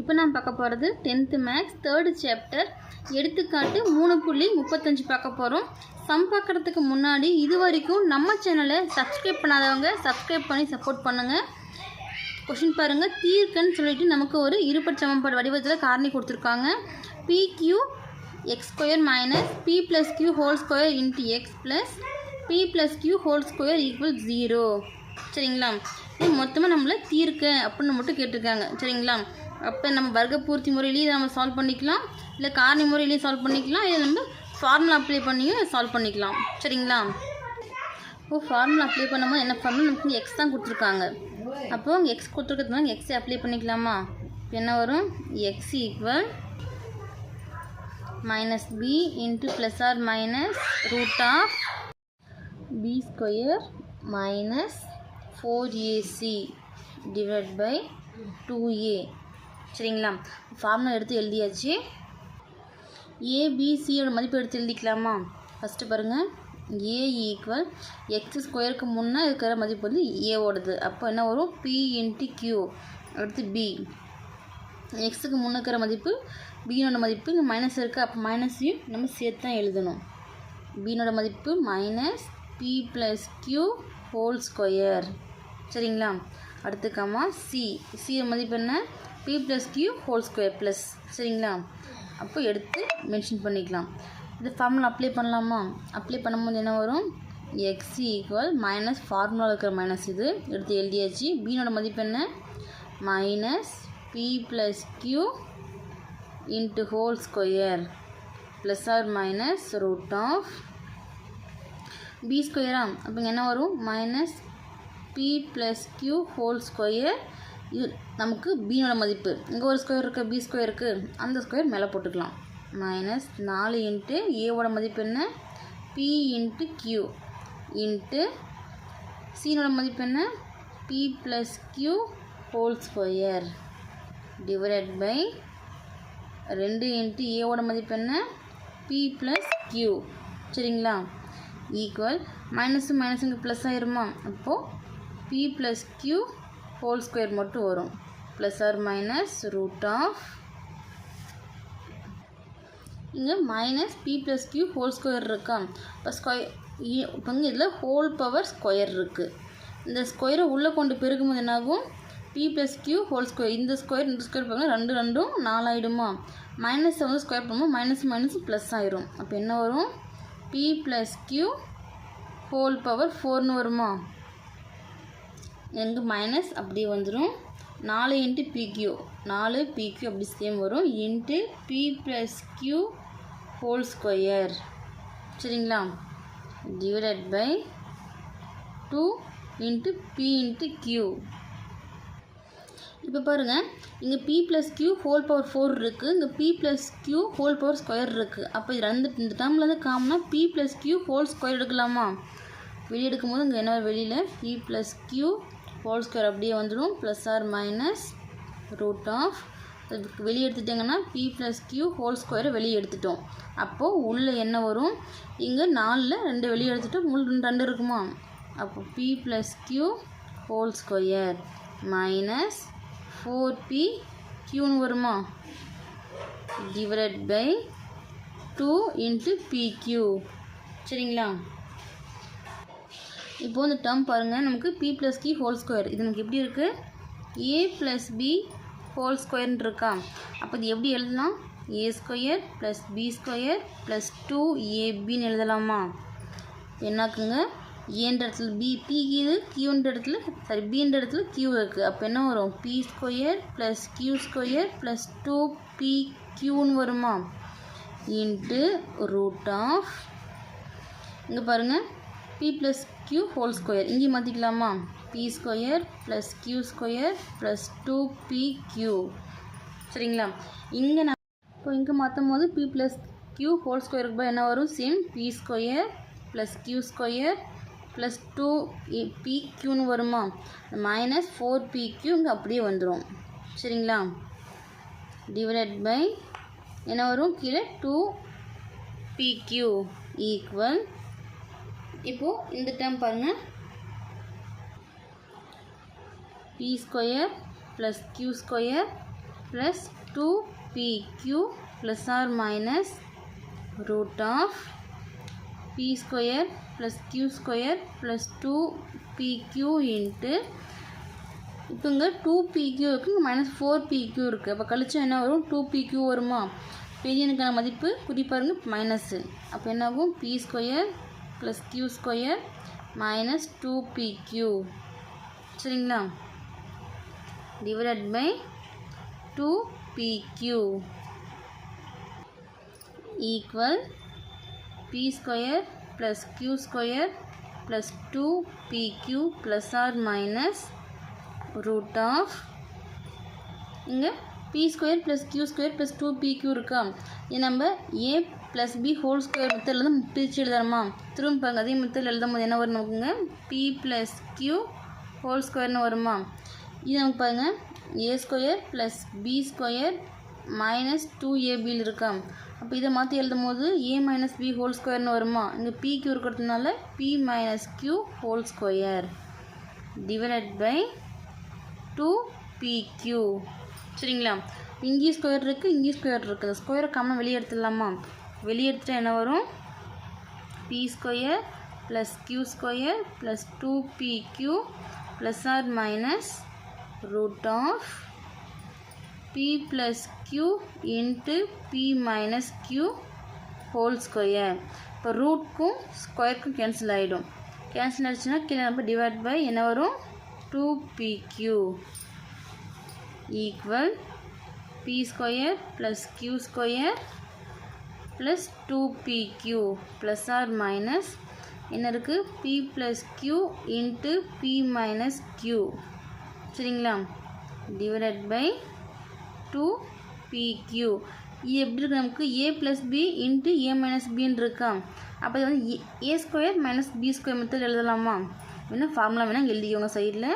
இப்போ நான் பார்க்க போகிறது டென்த்து மேக்ஸ் தேர்டு சாப்டர் எடுத்துக்காட்டு மூணு புள்ளி முப்பத்தஞ்சு பார்க்க போகிறோம் சம் பார்க்குறதுக்கு முன்னாடி இது வரைக்கும் நம்ம சேனலை சப்ஸ்கிரைப் பண்ணாதவங்க சப்ஸ்கிரைப் பண்ணி சப்போர்ட் பண்ணுங்கள் கொஷின் பாருங்கள் தீர்க்கன்னு சொல்லிட்டு நமக்கு ஒரு இருபட் சமன்பாடு வடிவத்தில் காரணி கொடுத்துருக்காங்க. P Q X square minus P plus Q whole square into X plus P plus Q whole square equal zero சரிங்களா? மொத்தமாக நம்மளை தீர்க்க அப்படின்னு மட்டும் கேட்டிருக்காங்க. சரிங்களா? அப்போ நம்ம வர்க்க பூர்த்தி முறையிலேயே இதை நம்ம சால்வ் பண்ணிக்கலாம். இல்லை காரணி முறையிலையும் சால்வ் பண்ணிக்கலாம். இதை நம்ம ஃபார்முலா அப்ளை பண்ணியும் சால்வ் பண்ணிக்கலாம். சரிங்களா? இப்போ ஃபார்முலா அப்ளை பண்ணும்போது என்ன ஃபார்முலா நமக்கு எக்ஸ் தான் கொடுத்துருக்காங்க. அப்போ இங்கே எக்ஸ் கொடுத்துருக்கிறதுனால எக்ஸை அப்ளை பண்ணிக்கலாமா? இப்போ என்ன வரும்? X equal minus B into plus or minus root of B square minus four AC divide by two A சரிங்களா? ஃபார்முலா எடுத்து எழுதியாச்சு. ஏபிசியோட மதிப்பு எடுத்து எழுதிக்கலாமா? ஃபஸ்ட்டு பாருங்கள் ஏ ஈக்குவல் எக்ஸ் ஸ்கொயருக்கு முன்னே இருக்கிற மதிப்பு வந்து ஏவோடது அப்போ என்ன வரும்? பி இன்ட்டு கியூ அடுத்து பி எக்ஸுக்கு முன்னே இருக்கிற மதிப்பு பியோட மதிப்பு இங்கே மைனஸ் இருக்குது அப்போ மைனஸையும் நம்ம சேர்த்து தான் எழுதணும். பினோட மதிப்பு minus P plus Q whole square சரிங்களா? அடுத்துக்காமா சி சி மதிப்பு என்ன? P plus Q whole square plus சரிங்களா? அப்போ எடுத்து மென்ஷன் பண்ணிக்கலாம். இது ஃபார்முலா அப்ளை பண்ணலாமா? அப்ளை பண்ணும்போது என்ன வரும்? எக்ஸ் ஈக்குவல் மைனஸ் ஃபார்முலாவில் இருக்கிற மைனஸ் இது. எடுத்து எழுதியாச்சு. பினோட மதிப்பு என்ன? Minus P plus Q into whole square plus or minus root of P ஸ்கொயரா அப்போ இங்க என்ன வரும்? Minus P plus Q whole square நமக்கு பீனோட மதிப்பு. இங்கே ஒரு ஸ்கொயர் இருக்குது பி ஸ்கொயர் இருக்குது அந்த ஸ்கொயர் மேலே போட்டுக்கலாம். மைனஸ் நாலு இன்ட்டு ஏவோட மதிப்பு என்ன? பி இன்ட்டு கியூ இன்ட்டு சீனோட மதிப்பு என்ன? P plus Q whole square divided by ரெண்டு இன்ட்டு ஏவோட மதிப்பு என்ன? பி ப்ளஸ் கியூ சரிங்களா? ஈக்குவல் மைனஸு மைனஸுங்க ப்ளஸ் ஆயிருமா? அப்போது P plus Q whole square மட்டும் வரும். Plus or minus root of இங்கே minus P plus Q whole square இருக்கா? இப்போ ஸ்கொயர் இப்போ இங்கே இதில் ஹோல் பவர் ஸ்கொயர் இருக்குது இந்த ஸ்கொயரை உள்ளே கொண்டு பெருக்கும்போது என்னாகும்? P plus Q whole square இந்த ஸ்கொயர் இந்த ஸ்கொயர் பாருங்க ரெண்டு ரெண்டும் நாலாயிடுமா? மைனஸை வந்து ஸ்கொயர் பண்ணும்போது மைனஸ் மைனஸ் ப்ளஸ் ஆயிரும். அப்போ என்ன வரும்? P plus Q whole power ஃபோர்னு வருமா? எங்கே மைனஸ் அப்படியே வந்துடும் நாலு இன்ட்டு பிக்யூ நாலு பிக்யூ அப்படி சேம் வரும். Into P plus Q whole square சரிங்களா? Divided by two into P into Q இப்போ பாருங்கள் இங்கே P plus Q whole power four இருக்குது இங்கே P plus Q whole power square இருக்குது அப்போ இது ரெண்டு இந்த டேர்மில் வந்து காமனாக P plus Q whole square எடுக்கலாமா? வெளியே எடுக்கும்போது இங்கே என்ன வெளியில் P plus Q whole square அப்படியே வந்துடும். Plus or minus root of வெளியே எடுத்துட்டிங்கன்னா பி ப்ளஸ் கியூ ஹோல் ஸ்கொயரை வெளியே எடுத்துட்டோம். அப்போது உள்ளே என்ன வரும்? இங்கே நாலில் ரெண்டு வெளியே எடுத்துட்டோம் முள் ரெண்டு ரெண்டு இருக்குமா? அப்போ P plus Q whole square minus four P கியூன்னு வருமா? Divide by two into PQ சரிங்களா? இப்போ இந்த டேர்ம் பாருங்கள் நமக்கு P plus Q whole square இது நமக்கு எப்படி இருக்குது ஏ ப்ளஸ் பி ஹோல் ஸ்கொயர்னு இருக்கா? அப்போ இது எப்படி எழுதலாம்? A square plus B square plus two ஏபின்னு எழுதலாமா? என்னாக்குங்க? ஏன்ற இடத்துல பி பி இது கியூன்ற இடத்துல சாரி பின்ற இடத்துல கியூ இருக்குது அப்போ என்ன வரும்? P square plus Q square plus two P கியூன்னு வருமா? இன்ட்டு ரூட் ஆஃப் இங்கே பாருங்கள் P plus Q whole square இங்கே மாற்றிக்கலாமா P square plus Q square plus two P Q சரிங்களா? இங்கே நான் இப்போ இங்கே மாற்றும் போது பி ப்ளஸ் கியூ ஹோல் ஸ்கொயருக்கு போய் என்ன வரும்? Same P square plus Q square plus two P கியூன்னு வருமா? மைனஸ் ஃபோர் பி கியூ இங்கே அப்படியே வந்துடும் சரிங்களா? டிவைடட் பை என்ன வரும்? கீழே டூ பி கியூ ஈக்குவல் இப்போது இந்த டேர்ம் பாருங்கள் P square plus Q square plus two P Q plus or minus root of P square plus Q square plus two P Q into இப்போ இங்கே two பிக்யூ இருக்குது minus four பிக்யூ இருக்குது அப்போ கழிச்சா என்ன வரும்? டூ பிக்யூ வருமா? பெரியனுக்கான மதிப்பு குறிப்பாருங்க மைனஸு அப்போ என்னாகும் P square plus Q square minus two P Q சரிங்களா? Divided by two P Q equal P square plus Q square plus two P Q plus or minus root of இங்கே P square plus Q square plus two P Q இருக்கா? இது நம்ம A plus B whole square மெத்தடில் தான் பிரித்து எழுதணுமா? திரும்ப பாருங்க அதே மெத்தடில் எழுதும் போது என்ன வரும் நமக்குங்க? பி ப்ளஸ் க்யூ ஹோல் ஸ்கொயர்னு வருமா? இது நமக்கு பாருங்கள் A square plus B square minus two ஏபியில் இருக்கா? அப்போ இதை மாற்றி எழுதும் போது ஏ மைனஸ் பி ஹோல் ஸ்கொயர்னு வருமா? இங்கே பி கியூ இருக்கிறதுனால P minus Q whole square divided by two P Q சரிங்களா? இங்கேயும் ஸ்கொயர் இருக்குது இங்கேயும் ஸ்கொயர் இருக்குது ஸ்கொயரை காமன் வெளியே எடுத்துடலாமா? வெளியே எடுத்துட்டா என்ன வரும்? P square plus Q square plus two P Q plus or minus root of P plus Q into P minus Q whole square இப்போ ரூட்க்கும் ஸ்கொயருக்கும் கேன்சல் ஆகிடும் கேன்சல் ஆகிடுச்சுன்னா கீழே நம்ம டிவைட் பை என்ன வரும்? Two P Q equal P square plus Q square plus two P Q plus or minus என்ன இருக்குது P plus Q into P minus Q சரிங்களா? Divided by two P Q இது எப்படி இருக்கு நமக்கு? A plus B into A minus பின்னு இருக்கா? அப்போ இது வந்து A square minus B square method எழுதலாமா? வேணால் ஃபார்முலா வேணால் எழுதிக்கோங்க சைடில்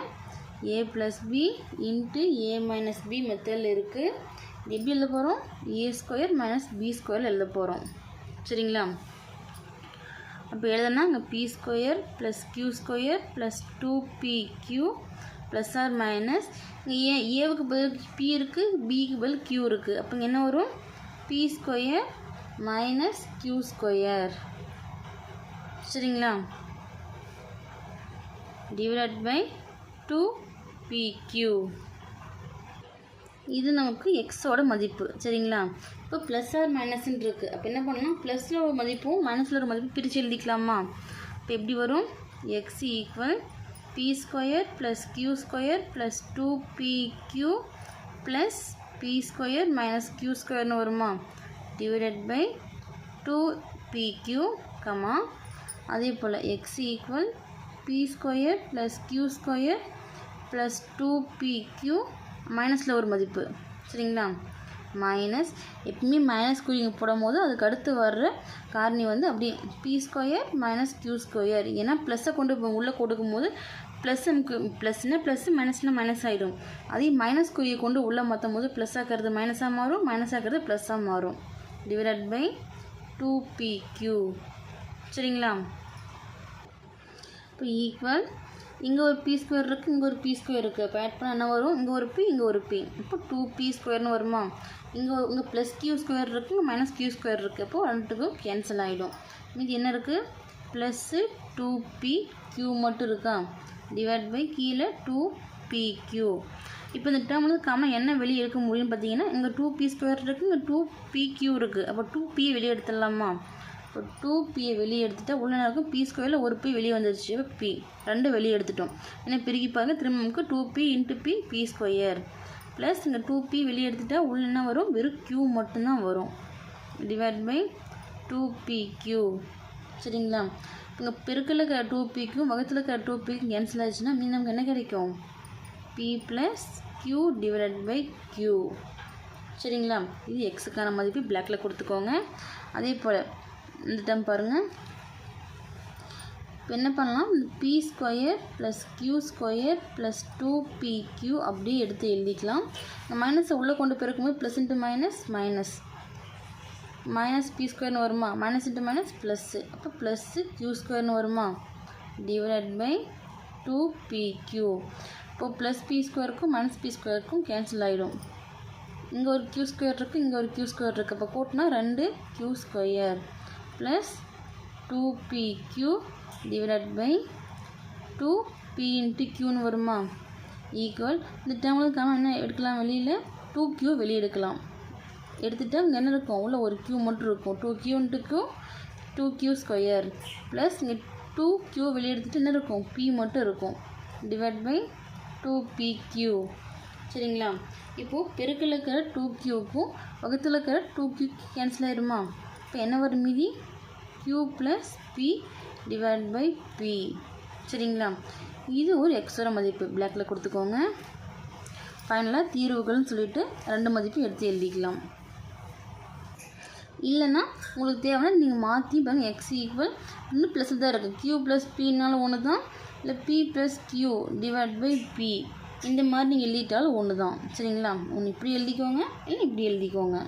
A plus B into A minus B மெத்தடில் இருக்குது எப்படி எழுத போகிறோம் a square minus b square எழுத போகிறோம் சரிங்களா? அப்போ எழுதுனா இங்கே p square plus q square plus two p q plus or minus இங்கே ஏ ஏவுக்கு பதில் பி இருக்குது பிக்கு பதில் க்யூ இருக்குது அப்போ இங்கே என்ன வரும்? P square minus q square சரிங்களா? Divide by two p q இது நமக்கு எக்ஸோட மதிப்பு சரிங்களா? இப்போ ப்ளஸ் ஆர் மைனஸ்ன்னு இருக்குது அப்போ என்ன பண்ணணும்னா ப்ளஸில் ஒரு மதிப்பும் மைனஸில் ஒரு மதிப்பு பிரித்து எழுதிக்கலாமா? இப்போ எப்படி வரும்? X equal p square plus q square plus two p q plus p square minus q ஸ்கொயர்னு வருமா? Divided by two p q comma அதே போல் x equal p square plus q square plus two p q மைனஸில் ஒரு மதிப்பு. சரிங்களா? Minus எப்பவுமே minus குறிங்க போடும் போது அதுக்கு அடுத்து வர்ற காரணி வந்து அப்படியே p square minus q square ஏன்னா ப்ளஸ்ஸை கொண்டு உள்ளே உள்ளே கொடுக்கும்போது ப்ளஸ் நமக்கு ப்ளஸ்னால் ப்ளஸ்ஸு மைனஸ்னால் மைனஸ் ஆகிடும் அதே மைனஸ் குறியை கொண்டு உள்ளே மாற்றும் போது ப்ளஸ் ஆக்கிறது மைனஸாக மாறும் மைனஸ் ஆக்கிறது ப்ளஸ்ஸாக மாறும். Divided by two p q சரிங்களா? இப்போ ஈக்குவல் இங்கே ஒரு பி ஸ்கொயர் இருக்குது இங்கே ஒரு பி ஸ்கொயர் இருக்குது இப்போ ஆட் பண்ணால் என்ன வரும்? இங்கே ஒரு பி இங்கே ஒரு பி இப்போ டூ பி ஸ்கொயர்னு வருமா? இங்கே இங்கே ப்ளஸ் கியூ ஸ்கொயர் இருக்குது இங்கே மைனஸ் கியூ ஸ்கொயர் இருக்குது அப்போது ரெண்டுக்கும் கேன்சல் ஆகிடும் மீதி என்ன இருக்குது ப்ளஸ்ஸு டூ பி க்யூ மட்டும் இருக்கா? டிவைட் பை கீழே டூ பி க்யூ இப்போ இந்த டேர்ம் வந்து கம என்ன வெளியே எடுக்க முடியும்னு பார்த்தீங்கன்னா இங்கே டூ பி ஸ்கொயர் இருக்குது இங்கே டூ பி க்யூ இருக்குது அப்போ டூ பியை வெளியே எடுத்துடலாமா? இப்போ டூ பியை வெளியே எடுத்துட்டால் உள்ள இருக்கும் பி ஸ்கொயரில் ஒரு பி வெளியே வந்துருச்சு. பி ரெண்டு வெளியே எடுத்துட்டோம். ஏன்னா பிரிக்கி பாருங்க திரும்ப நமக்கு two p into p p square plus இங்கே டூ பி வெளியே எடுத்துட்டால் உள்ள என்ன வரும்? வெறும் க்யூ மட்டும்தான் வரும். Divide by two p q சரிங்களா? இங்கே பெருக்கில் இருக்கிற டூ பிக்கும் வகத்தில் இருக்கிற டூ பிக்கும் கேன்சல் ஆச்சுன்னா மீன் நமக்கு என்ன கிடைக்கும்? P plus q divided by q சரிங்களா? இது எக்ஸுக்கான மதிப்பு பிளாக்கில் கொடுத்துக்கோங்க. அதே போல் இந்த டைம் பாருங்கள் இப்போ என்ன பண்ணலாம்? இந்த p square plus q square plus two p q அப்படியே எடுத்து எழுதிக்கலாம். இந்த மைனஸை உள்ளே கொண்டு போயிருக்கும்போது plus into minus minus minus p ஸ்கொயர்னு வருமா? மைனஸ் இன்ட்டு மைனஸ் ப்ளஸ்ஸு அப்போ ப்ளஸ்ஸு க்யூ ஸ்கொயர்னு வருமா? Divide by two p q இப்போது ப்ளஸ் பி ஸ்கொயருக்கும் மைனஸ் பி ஸ்கொயருக்கும் கேன்சல் ஆகிடும் இங்கே ஒரு க்யூ ஸ்கொயர் இருக்குது இங்கே ஒரு கியூ ஸ்கொயர் இருக்குது அப்போ கூட்டினா ரெண்டு q square plus two p q divided by two p into க்யூன்னு வருமா? ஈக்குவல் இந்த டேர்மில் காம என்ன? எடுக்கலாம் வெளியில். டூ க்யூ வெளியே எடுக்கலாம் எடுத்துகிட்டு அங்கே என்ன இருக்கும்? உள்ள ஒரு க்யூ மட்டும் இருக்கும். Two q two q square plus இங்கே டூ க்யூ வெளியே எடுத்துகிட்டு என்ன இருக்கும்? பி மட்டும் இருக்கும். Divide by two p q சரிங்களா? இப்போது பெருக்கில் இருக்கிற டூ க்யூக்கும் பக்கத்தில் இருக்கிற டூ க்யூ கேன்சல் ஆயிருமா? இப்போ என்ன வரும் மீதி q plus p divide by p சரிங்களா? இது ஒரு எக்ஸ்ட்ரா மதிப்பு. பிளாக்ல கொடுத்துக்கோங்க. ஃபைனலாக தீர்வுகள்னு சொல்லிட்டு ரெண்டு மதிப்பு எடுத்து எழுதிக்கலாம். இல்லைன்னா உங்களுக்கு தேவைன்னா நீங்கள் மாற்றி பாருங்கள் எக்ஸ் ஈக்குவல் இன்னும் ப்ளஸ் தான் இருக்குது க்யூ ப்ளஸ் பின்னாலும் ஒன்று தான் இல்லை p plus q divide by p இந்த மாதிரி நீங்கள் எழுதிட்டாலும் ஒன்று தான் சரிங்களா? ஒன்று இப்படி எழுதிக்கோங்க. இல்லை இப்படி எழுதிக்கோங்க.